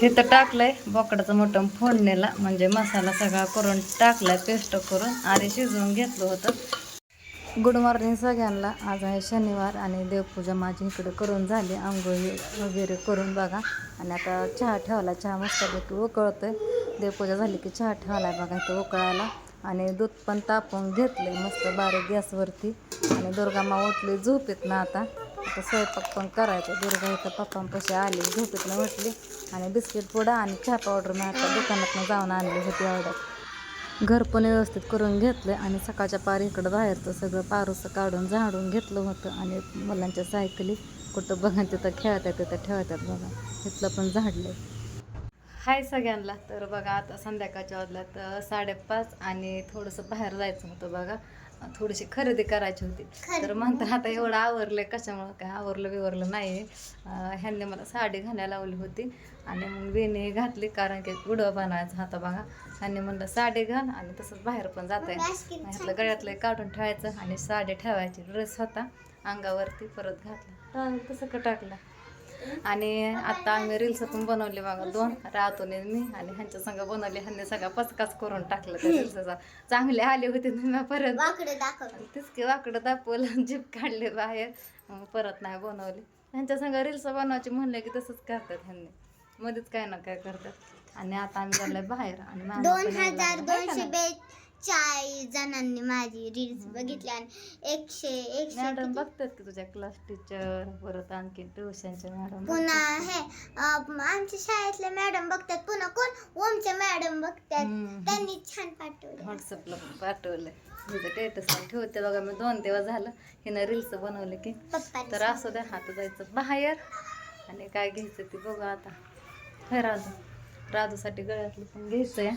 हे तर टाकलंय बोकडाचं मोठं फोडणीला म्हणजे मसाला सगळा करून टाकलाय पेस्ट करून आधी शिजवून घेतलं होतं. गुड मॉर्निंग सगळ्यांना. आज आहे शनिवार आणि देवपूजा माझी इकडे करून झाली. आंघोळी वगैरे करून बघा. आणि आता चहा ठेवला चहा मस्तपैकी उकळतोय. देवपूजा झाली की चहा ठेवलाय बघा इथं उकळायला. आणि दूध पण तापवून घेतलंय मस्त बारीक गॅसवरती. आणि दुर्गा मा उठली झोपेत ना आता. आता स्वयंपाक पण करायचा. दुर्गा इथं पप्पांपाशी आली झोपेतनं उठली आणि बिस्किट पुडा आणि चहा पावडर मी आता दुकानातनं जाऊन आणली होती ऑर्डर घर पण व्यवस्थित करून घेतलं आणि सकाळच्या पार इकडं बाहेरचं सगळं पारूसं काढून झाडून घेतलं होतं आणि मुलांच्या सायकली कुठं बघा तिथं खेळतात तिथं ठेवतात बघा. तिथलं पण झाडलं हाय सगळ्यांना. तर बघा आता संध्याकाळच्या वाजल्यात साडेपाच आणि थोडंसं बाहेर जायचं होतं बघा. थोडीशी खरेदी करायची होती. तर म्हणतात आता एवढं आवरलं कशामुळं काय आवरलं बिवरलं नाही ह्यांनी मला साडी घालायला लावली होती आणि मग वेणी घातली कारण की उडं बनवायचं होता बघा. ह्यांनी म्हणलं साडी घाल आणि तसंच बाहेर पण जाता येईल. ह्यातलं गळ्यातलं काढून ठेवायचं आणि साडी ठेवायची. ड्रेस होता अंगावरती परत घातला. तसं का टाकला? आणि आता आम्ही रील्स पण बनवले बघा दोन राहतोने मी आणि ह्यांच्या संग बनवले ह्यांनी सगळा पचकाच करून टाकलं त्या रील्सचा. चांगले आले होते ना परत. तेच की वाकडं दाखवलं जीप काढले बाहेर. परत नाही बनवले. ह्यांच्या संग रील्स बनवायचे म्हणले की तसंच करतात ह्यांनी. मध्येच काय ना काय करतात. आणि आता आम्ही चाललोय बाहेर आणि दोन हजार दोनशे नाही? बेचाळीस जणांनी माझी रील्स बघितली आणि एकशे एकशे मॅडम किती? बघतात की तुझ्या क्लास टीचर परत आणखी ट्युशनचे मॅडम पुन्हा हे अं, आमच्या शाळेतले मॅडम बघतात. पुन्हा कोण? ओमचे मॅडम बघतात. त्यांनी छान पाठवले व्हॉट्सअपला पण पाठवलंय. तिथं स्टेटस ठेवते बघा. मी दोन दिवस झालं हिनं रील्स बनवले की. पप्पा तर असं द्या आता जायचं बाहेर. आणि काय घ्यायचं ते बघू आता. हे राधू. राधूसाठी गळ्यातलं पण घ्यायचंय.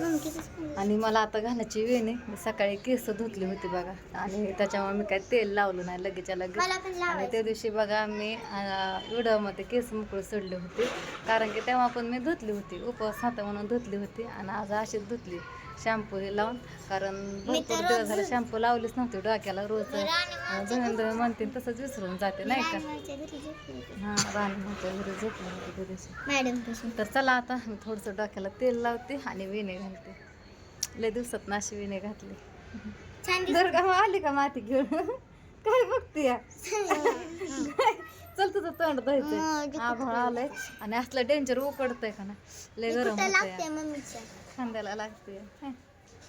आणि मला आता घालायची वेणी मी सकाळी केस धुतली होती बघा. आणि त्याच्यामुळे मी काय तेल लावलं नाही लगेच पण आणि त्या दिवशी बघा मी व्हिडिओमध्ये केस मोकळे सोडले होते. कारण की तेव्हा पण मी धुतली होती. उपवास होता म्हणून धुतली होती. आणि आज अशीच धुतली. शॅम्पू लावून कारण भरपूर दिवस झाले शॅम्पू लावलीच नव्हती डोक्याला रोज. जमीन म्हणते तसंच विसरून जाते नाही का? हां राणी घरी झोपली होती दिवशी. मॅडम तर चला आता मी थोडंसं डोक्याला तेल लावते आणि विणे घालते. लय दिवसात नाशी विणे घातली. दुर्गा मग आली का माती घेऊन? काय बघते या? चल तुझं तोंड हो, जे आभाळ आलंय. आणि असलं डेंजर उकडतंय का ना लय गरम होतंय खांद्याला लागते.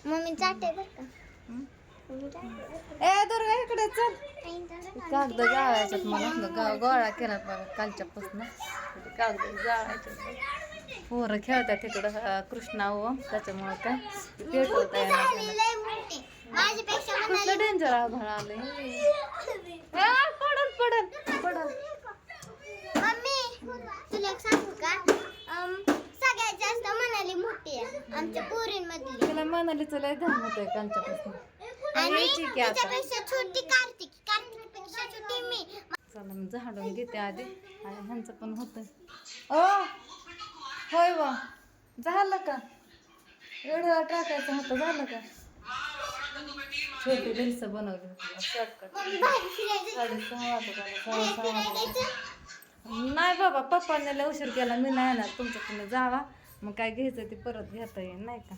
मम्मी चाटे बर का. ए दुर्गा इकडे चल. कागद जाळायच्यात मला ग- गोळा केला बघा कालच्यापासून. कागद पोरं खेळतात तिकडं कृष्णा व त्याच्यामुळं काय पेटवता येणार म्हणाली. डेंजर आभाळ आलंय आ, पडल पडल पडल. मम्मी तुला सांगू का? मनाली मोठी आहे. आमच्या पोरींमधली. तिला मनालीच लय धाम होतंय कालच्यापासून आणि यायची की आता. त्याच्यापेक्षा छोटी कार्तिक. कार्तिकपेक्षा छोटी मी. चला मी झाडून घेते आधी. आणि ह्यांचं पण होतं ओ! होय वा. झालं का? एवढं टाकायचं होतं झालं का? छोटी रील्स बनवली होती. शॉर्टकट भारी फिरायचं. साडेसहा वाजता आले, सहा सहा फिरायला वाजता. जायचं. नाही बाबा पप्पाने लय उशीर केला. मी नाही येणार. तुमच्या तुम्ही जावा. मग काय घ्यायचं ते परत घेता येईल नाही का?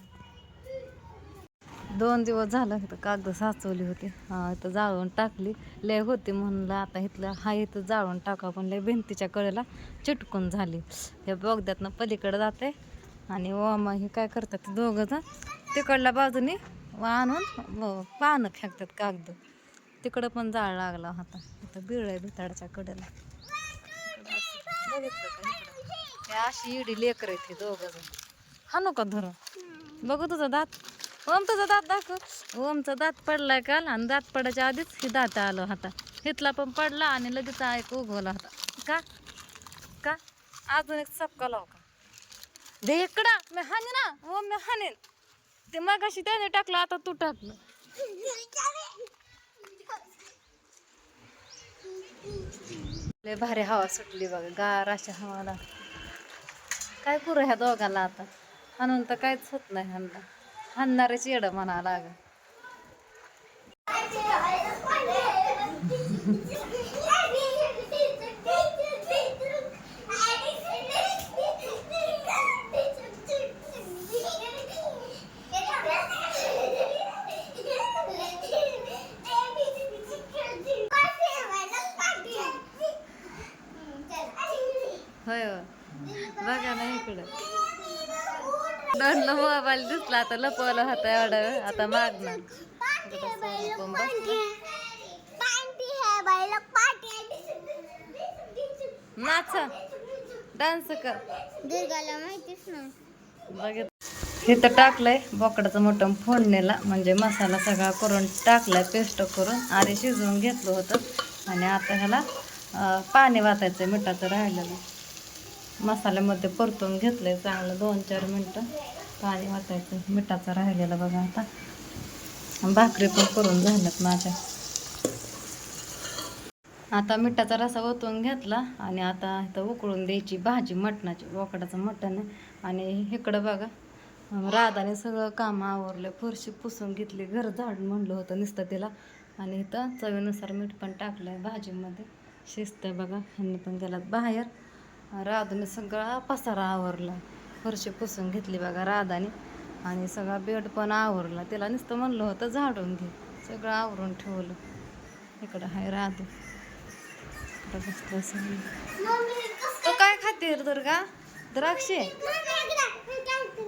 दोन दिवस झालं इथं कागद साचवली होती. हा इथं जाळून टाकली. लय होती म्हणलं आता इथलं हा इथं जाळून टाका पण लय भिंतीच्या कडेला चिटकून झाली. हे बोगद्यातनं पलीकडे जाते आणि ओमा हे काय करतात ते दोघं जण तिकडल्या बाजूने आणून पानं फेकतात कागद. तिकडं पण जाळ लागला होता. इथं बिळ आहे भिताडाच्या कडेला. बघितलं हे अशी इडी लेकर येते दोघ दोघं जण. हाणू का धरून बघू तुझा दात. ओम तुझा दात दाखव. ओमचा दात पडलाय काल आणि दात पडायच्या आधीच हे दात आलं होता. हितला पण पडला आणि लगेच एक उगवला होता. का? का? अजून एक चपका लाव का? दे इकडा. मी हाणे ना ओम मी हाणेन. ते मगाशी त्याने टाकलं आता तू टाकलं. लय भारी हवा सुटली बघा. गार अशा हवाला काय करू ह्या दोघाला आता? म्हणून तर काहीच होत नाही हाणला हाणणारेच चेड म्हणा लाग होय. बघा ना इकडं. दोन मोबाईल दिसला आता लपवला होता एवढा. आता मागणार नाच डान्स कर. दुर्गाला माहितीच ना बघित. हे तर टाकलंय बोकडाचं मोठं फोडणीला. म्हणजे मसाला सगळा करून टाकलाय पेस्ट करून. आधी शिजवून घेतलं होतं. आणि आता ह्याला पाणी वाचायचं मिठाचं राहिलेलं. मसाल्यामध्ये परतून घेतलंय चांगलं दोन चार मिनटं. पाणी वाचायचं. मिठाचं राहिलेलं बघा आता. भाकरी पण करून झाल्यात माझ्या. आता मिठाचा रसा ओतून घेतला आणि आता इथं उकळून द्यायची भाजी मटणाची बोकडाचं मटण आहे. आणि इकडं बघा राधाने सगळं काम आवरलं. फरशी पुसून घेतली घर झाडून म्हणलं होतं नुसतं तिला. आणि इथं चवीनुसार मीठ पण टाकलं आहे भाजीमध्ये. शिस्त आहे बघा ह्यांनी पण गेलात बाहेर. राधाने सगळा पसारा आवरला. फरशी पुसून घेतली बघा राधाने. आणि सगळा बेड पण आवरला. त्याला नुसतं म्हणलं होतं झाडून घे. सगळं आवरून ठेवलं. इकडं हाय राधू. इकडं बसलं तू काय खाते दुर्गा? द्राक्षे?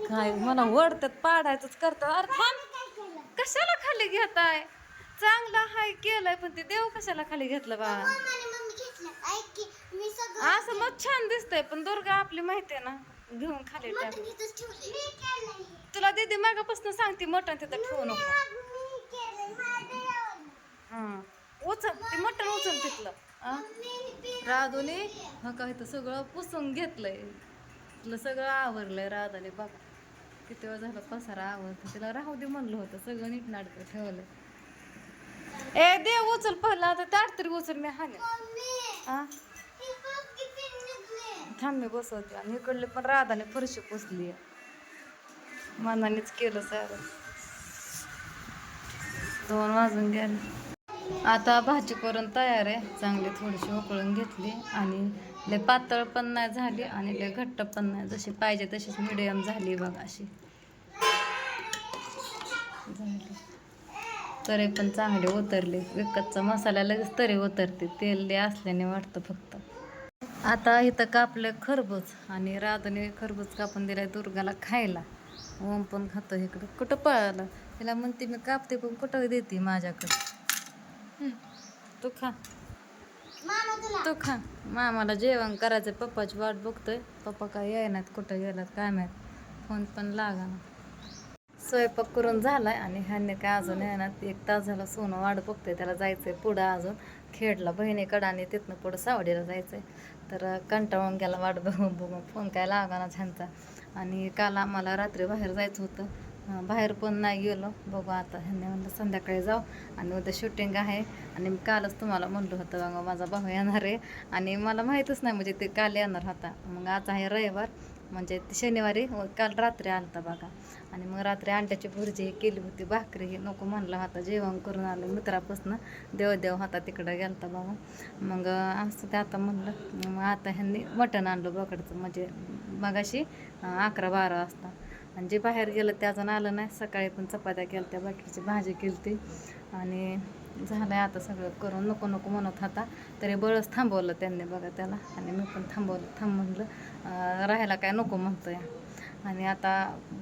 काय मला वडतात पाडायचंच करतात अरे थांब. कशाला खाली घेताय? चांगला हाय केलंय पण ते देव कशाला खाली घेतलं बा? असं मग छान दिसतंय पण दुर्गा आपली माहिती आहे ना घेऊन खाली तुला दीदी मागापासून सांगते मटण तिथं ठेवू नको. हा उचल ते मटण उचल तिथलं? राधूने हा काय तर सगळं पुसून घेतलंय. तिला सगळं आवरलंय राधाने बघा. किती वेळ झालं पसारा आवरतं. तिला राहू दे म्हणलं होतं सगळं नीट नाटकं ठेवलंय ए दे उचल पहिला आता ताट तरी उचल मी हाने थांब मी बसवते आणि इकडले पण राधाने फरशी पुसली. मनानेच केलं सारं. दोन वाजून गेले. आता भाजी करून तयार आहे. चांगली थोडीशी उकळून घेतली आणि लय पातळ पण नाही झाली आणि लय घट्ट पण नाही. जशी पाहिजे तशीच मिडियम झाली बघा अशी. झाली तरी पण चांगले उतरले. विकतचा मसाला लगेच तरी उतरते. तेल लय असल्याने वाटतं फक्त. आता इथं कापलं खरबूज आणि राधूने खरबूज कापून दिलाय दुर्गाला खायला. ओम पण खातो इकडं. कुठं पळालं? तिला म्हणते मी कापते पण कुठं देते माझ्याकडं? तू खा. तू खा. मामाला जेवण करायचं पप्पाची वाट बघतोय. पप्पा काय येणार कुठं गेलात काय माहीत. फोन पण लागा स्वयंपाक करून झालाय आणि ह्यांनी काय अजून येणार एक तास झाला सोनं वाट बघतोय. त्याला जायचंय पुढं अजून. खेडला बहिणीकडं आणि तिथनं पुढं सावडीला जायचं आहे तर कंटाळून गेला वाट बघून बघून फोन काय लागाना ह्यांचा. आणि काल आम्हाला रात्री बाहेर जायचं होतं. बाहेर पण नाही गेलो. बघू आता ह्यांनी म्हणलं संध्याकाळी जाऊ आणि उद्या शूटिंग आहे. आणि मी कालच तुम्हाला म्हणलं होतं बघा माझा भाऊ येणार आहे. आणि मला माहीतच नाही म्हणजे ते काल येणार होता. मग आज आहे रविवार. म्हणजे शनिवारी काल रात्री आलता बघा. आणि मग रात्री अंड्याची भुर्जी केली होती भाकरी हे नको म्हणला होता जेवण करून आलं मित्रापासून. देवदेव होता तिकडं गेलता बाबा. मग असं ते आता म्हणलं मग आता ह्यांनी मटण आणलं बकडचं म्हणजे मगाशी अकरा बारा वाजता. आणि जे बाहेर गेलं ते अजून आलं नाही सकाळी पण चपात्या केल्या त्या बाकीची भाजी केली ती आणि झालं आहे आता सगळं. करून नको नको म्हणत होता. तरी बळच थांबवलं त्यांनी बघा त्याला. आणि मी पण थांबवलं थांब म्हणलं राहायला काय नको म्हणतोय. आणि आता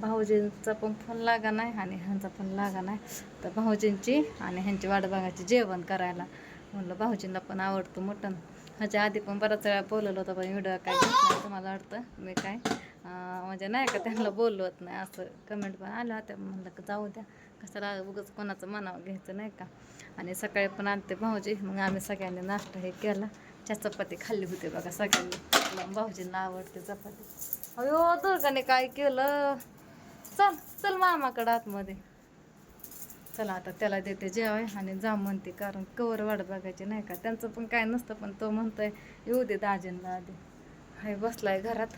भाऊजींचा पण फोन लागा नाही आणि ह्यांचा पण लागा नाही. तर भाऊजींची आणि ह्यांची वाट जेवण करायला. म्हणलं भाऊजींना पण आवडतं मटण. ह्याच्या आधी पण बराच वेळा बोलवलं होतं पण व्हिडिओ काय घेत नाही तुम्हाला वाटतं? मी काय? म्हणजे नाही का त्यांना बोलवत नाही असं कमेंट पण आल्या होत्या. म्हणलं का जाऊ द्या कशाला उगाच कोणाचं मनावं घ्यायचं नाही का? आणि सकाळी पण आणते भाऊजी मग आम्ही सगळ्यांनी नाश्ता हे केला. च्या चपाती खाल्ली होती बघा सगळ्यांनी. भाऊजींना आवडते चपाती. अयो दुर्गाने काय केलं? चल चल मामाकडं आतमध्ये. चला आता त्याला देते जेवाय आणि जा म्हणते कारण कवर वाढ बघायची नाही का? त्यांचं पण काय नसतं पण तो म्हणतोय येऊ दे दाजींना आधी. हाय बसलाय घरात.